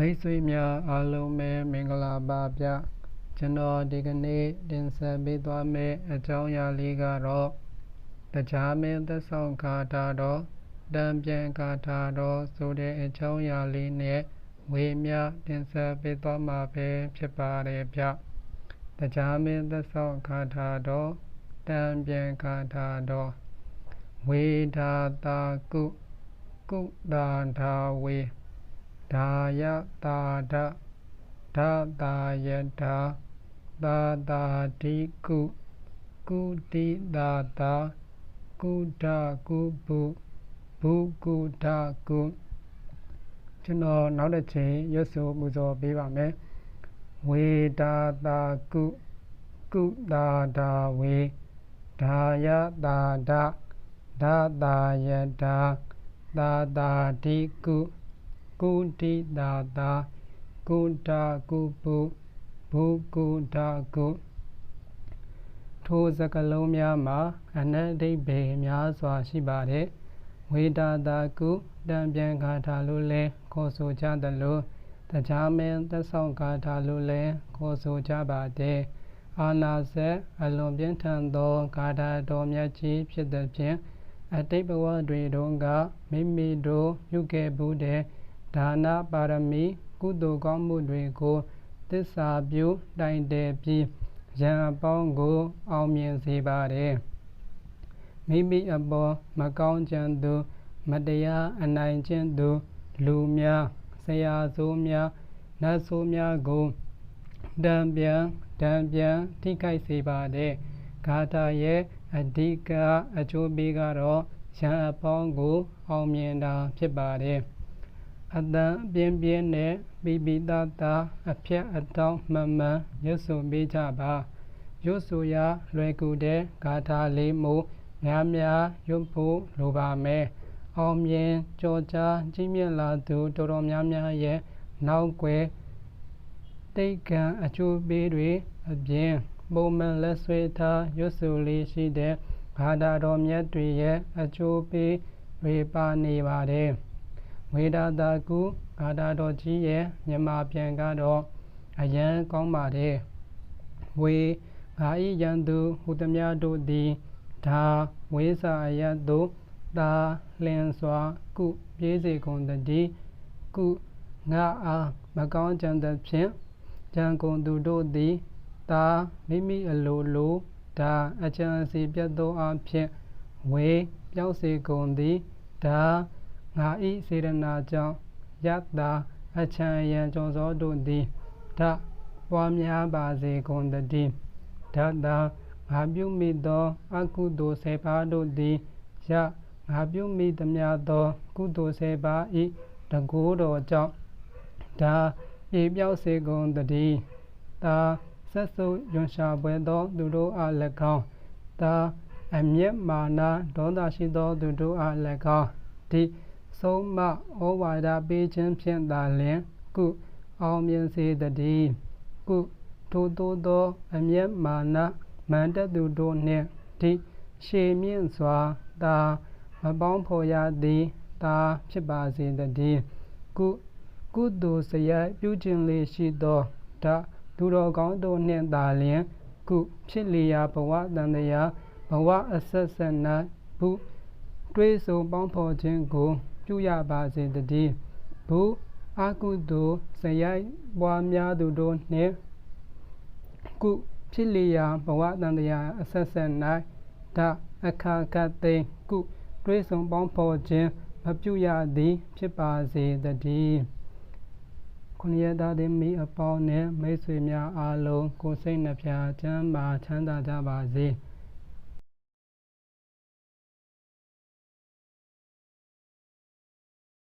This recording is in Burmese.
မိတ်ဆွေများအားလုံးပဲမင်္ဂလာပါဗျကျွန်တော်ဒီကနေ့တင်ဆက်ပေးသွားမယ့်အကြောင်းအရာလေးကတော့တရားမင်းသက်ဆောင်ကာတာတော့တံပြန်ကာတာတော့ဆိုတဲ့အကြောင်းအရာလေးနဲ့ဝေမျှတင်ဆက်ပေးသွားမှာပဲဖြစ်ပါတယ်ဗျတရားမင်းသက်ဆောင်ကာတာတော့တံပြန်ကာတာတော့ဝေဒါတာကုကုဒါဒါဝေ ဒါယတာဒဒါတာယတာသာတာတိကုကုတိတာတာကုဒကုပုဘုကုဒကုကျွန်တော်နောက်တစ်ချိန်ရွတ်ဆိုပူဇော်ပေးပါမယ်ဝေတာတာကုကုတာတာဝေဒါယတာဒဒါတာယတာသာတာတိကု ကုတိတာတာကုတာကုပုဘုကုတာကုထိုစကလုံးများမှာအနတ်ဒိဗ္ဗေများစွာရှိပါတယ်ဝေတာတာကုတံပြန်ဂါထာလို့လဲခေါ်ဆိုကြသလိုတရားမင်းသက်ဆောင်ဂါထာလို့လဲခေါ်ဆိုကြပါတယ်အာနာဆက်အလွန်ပြင်းထန်သောဂါထာတော်မြတ်ကြီးဖြစ်သည်ဖြင့်အတိတ်ဘဝတွေတုန်းကမိမိတို့ပြုခဲ့မှုတဲ့ ဒါနပါရမီ ကုသိုလ်ကောင်းမှုတွေကိုသစ္စာပြုတိုင်တယ်ပြီးရန်အပေါင်းကို အောင်မြင်စေပါတယ်မိမိအပေါ်မကောင်းကြံသူ မတရားအနိုင်ကျင့်သူ လူများဆရာဆိုးများနတ်ဆိုးများကိုတံပြန်တံပြန်ထိခိုက်စေပါတယ်ဂါထာရဲ့အဓိကအကျိုးပေးကတော့ရန်အပေါင်းကို အောင်မြင်တာဖြစ်ပါတယ် အတန်ပြင်းပြင်းနဲ့ပိပိတတာအဖြတ်အတောင်းမှန်မှန်ရွတ်ဆိုပေးကြပါရွတ်ဆိုရာလွယ်ကူတဲ့ဂါထာလေးမို့များများရွတ်ဖို့လိုပါမယ်အောင်မြင်ကြော်ကြားကြီးမြင့်လာသူတော်တော်များများရဲ့နောက်ွယ်တိတ်ကံအကျိုးပေးတွေအပြင်ပုံမှန်လက်ဆွဲထားရွတ်ဆိုလေးရှိတဲ့ဘာသာတော်မြတ်တွေရဲ့အကျိုးပေးတွေပါနေပါတယ် ဝေဒတာကုဘာသာတော်ကြီးရဲ့မြန်မာပြန်ကတော့အယံကောင်းပါတယ်ဝေငါဤယံသူဟူသည်များတို့သည်ဒါဝေစာယတ်တို့သာလျင်စွာကုပြေးစေကုန်တည်းကုငါအားမကောင်းကြံသဖြင့်ကြံကုန်သူတို့သည်သာမိမိအလိုလိုဒါအချမ်းစီပြတ်သောအဖြစ်ဝေပြောက်စေကုန်သည်ဒါ ငါဤစေရနာကြောင့်ယတ္တာအချမ်းယံကြောင့်သောတို့သည်ဓာပွားများပါစေကုန်တည်းဓာတာငါပြုမိသော အကုသိုလ်ဆေပါတို့သည်ယငါပြုမိသမျှသော ကုသိုလ်ဆေပါဤတကိုးတော်ကြောင့်ဒါပြေပြောက်စေကုန်တည်းသာဆက်ဆုပ်ယွန်ရှာပွဲသော သူတို့အား၎င်းသာအမျက်မာနဒေါသရှိသော သူတို့အား၎င်းဒီ ဆုံးမဩဝါဒပေးခြင်းဖြင့်သာလျှင်ကုအောင်မြင်စေတည်းကုထိုသို့သောအမျက်မာနမန္တသူတို့နှင့်ဒီရှေမြင့်စွာသာမပေါင်းဖော်ရသည်သာဖြစ်ပါစေတည်းကုကုသိုလ်စရိုက်ပြုခြင်းလေးရှိသောဓာသူတော်ကောင်းတို့နှင့်သာလျှင်ကုဖြစ်လျာဘဝတန်တရားဘဝအဆက်ဆက်၌ဘုတွေးဆုံပေါင်းဖော်ခြင်းကို ပြုရပါစေတည်းဘုအာကုသိုလ်စရိုက်ပွားများသူတို့နှင့်ကုဖြစ်လျာဘဝတန်တရားအဆက်ဆက်၌ဓာအခါကသိကုတွေးဆုံပေါင်းဖော်ခြင်းမပြုရသည် ဖြစ်ပါစေတည်းခုနှစ်ရသားသည်မိအပေါင်းနဲ့မိတ်ဆွေများအားလုံးကိုယ်စိတ်နှပြချမ်းသာချမ်းသာကြပါစေ။